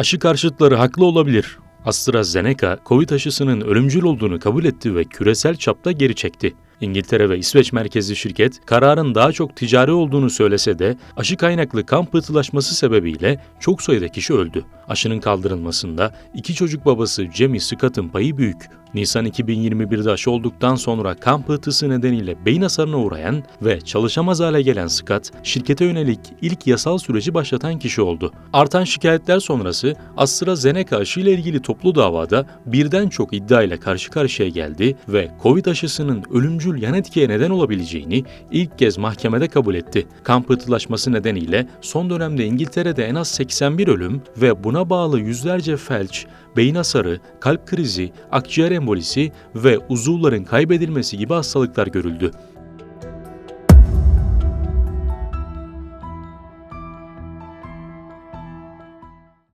Aşı karşıtları haklı olabilir. AstraZeneca, Covid aşısının ölümcül olduğunu kabul etti ve küresel çapta geri çekti. İngiltere ve İsveç merkezli şirket kararın daha çok ticari olduğunu söylese de aşı kaynaklı kan pıhtılaşması sebebiyle çok sayıda kişi öldü. Aşının kaldırılmasında iki çocuk babası Jamie Scott'ın payı büyük. Nisan 2021'de aşı olduktan sonra kan pıhtısı nedeniyle beyin hasarına uğrayan ve çalışamaz hale gelen Scott, şirkete yönelik ilk yasal süreci başlatan kişi oldu. Artan şikayetler sonrası AstraZeneca aşı ile ilgili toplu davada birden çok iddia ile karşı karşıya geldi ve Covid aşısının ölümcül yan etkiye neden olabileceğini ilk kez mahkemede kabul etti. Kan pıhtılaşması nedeniyle son dönemde İngiltere'de en az 81 ölüm ve buna bağlı yüzlerce felç, beyin hasarı, kalp krizi, akciğer embolisi ve uzuvların kaybedilmesi gibi hastalıklar görüldü.